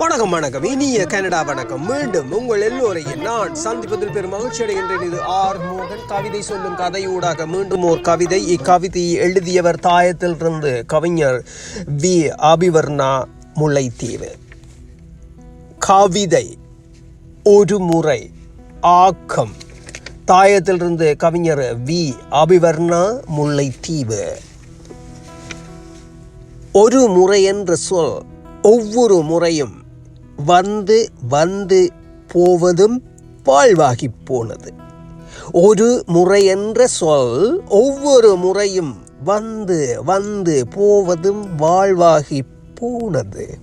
வணக்கம் வணக்கம். இனிய கனடா வணக்கம். மீண்டும் உங்கள் எல்லோரையும் நான் சந்திப்பதில் பெரும் மகிழ்ச்சி அடைகின்றேன். இது ஆர் மோகன். கவிதை சொல்லும் கதையூடாக மீண்டும் ஒரு கவிதை. இக்கவிதையை எழுதியவர் தாயத்திலிருந்து கவிஞர் வி. அபிவர்ணா முல்லைத்தீவு. கவிதை ஒரு முறை ஆக்கம். தாயத்திலிருந்து கவிஞர் வி. அபிவர்ணா முல்லைத்தீவு. ஒரு முறை என்ற சொல் ஒவ்வொரு முறையும் வந்து வந்து போவதும் வாழ்வாகி போனது. ஒரு முறை என்ற சொல் ஒவ்வொரு முறையும் வந்து வந்து போவதும் வாழ்வாகி போனது.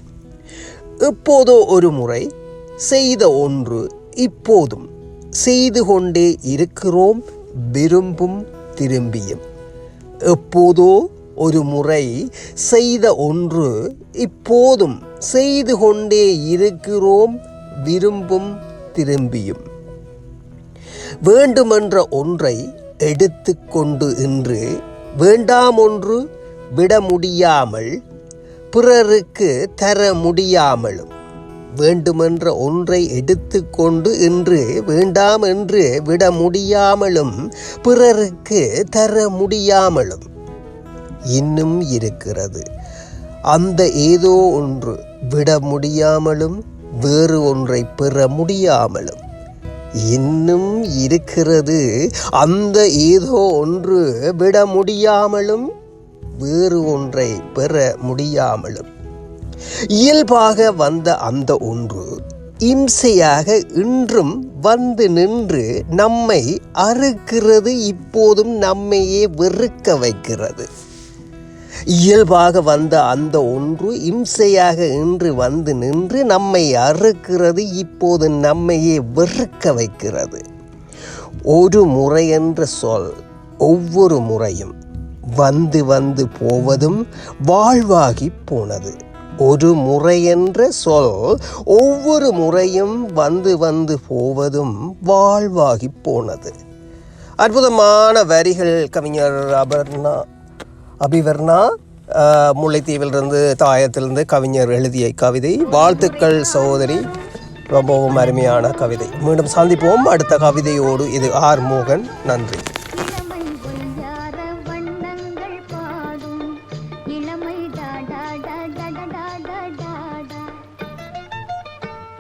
எப்போதோ ஒரு முறை செய்த ஒன்று இப்போதும் செய்து கொண்டே இருக்கிறோம் விரும்பும் திரும்பியும். எப்போதோ ஒரு முறை செய்த ஒன்று இப்போதும் செய்து கொண்டே இருக்கிறோம் விரும்பும் திரும்பியும். வேண்டுமென்ற ஒன்றை எடுத்துக்கொண்டு இன்று வேண்டாம் ஒன்று விட முடியாமல் பிறருக்கு தர முடியாமலும் வேண்டுமென்ற ஒன்றை எடுத்துக்கொண்டு இன்று வேண்டாம் என்று விட முடியாமலும் பிறருக்கு தர முடியாமலும் இன்னும் இருக்கிறது. அந்த ஏதோ ஒன்று விட முடியாமலும் வேறு ஒன்றை பெற முடியாமலும் இன்னும் இருக்கிறது. அந்த ஏதோ ஒன்று விட முடியாமலும் வேறு ஒன்றை பெற முடியாமலும் இயல்பாக வந்த அந்த ஒன்று இம்சையாக இன்றும் வந்து நின்று நம்மை அறுக்கிறது இப்போதும் நம்மையே வெறுக்க வைக்கிறது. இயல்பாக வந்த அந்த ஒன்று இம்சையாக இன்று வந்து நின்று நம்மை அறுக்கிறது இப்போது நம்மையே வெறுக்க வைக்கிறது. ஒரு முறை என்ற சொல் ஒவ்வொரு முறையும் வந்து வந்து போவதும் வாழ்வாகி போனது. ஒரு முறை என்ற சொல் ஒவ்வொரு முறையும் வந்து வந்து போவதும் வாழ்வாகி போனது. அற்புதமான வரிகள் கவிஞர் அபர்ணா. அபிவர்ணா முல்லைத்தீவிலிருந்து தாயத்திலிருந்து கவிஞர் எழுதிய கவிதை வாழ்த்துக்கள் சகோதரி ரொம்பவும் அருமையான கவிதை. மீண்டும் சந்திப்போம். அடுத்த கவிதையோடு இது ஆர் மோகன். நன்றி.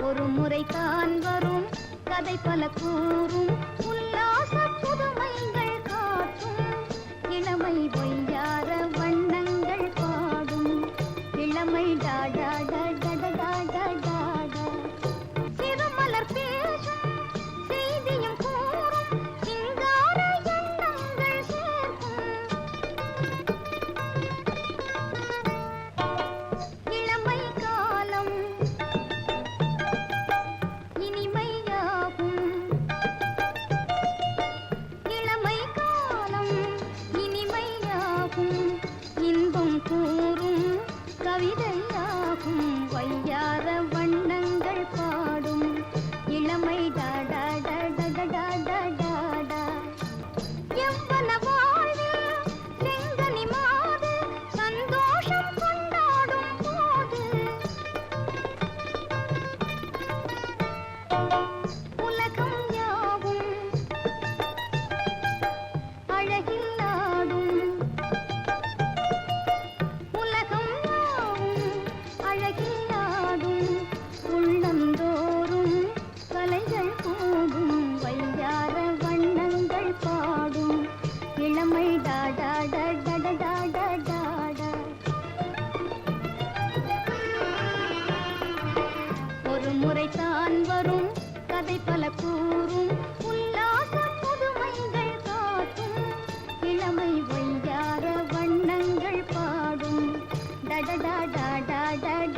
ஒரு முறை தான் வரும். கதை பல கூறும். உல்லாச புதுமைகள் காட்டும். இளமை பொய்யார் பாடும் இளமை டாடா டாடா டாடா டாடா ஒரு முறை தான் வரும் கதை பல கூறும் உல்லாச புதுமைகள் காட்டும் இளமை வையார வண்ணங்கள் பாடும் டடடா டாடா டாடா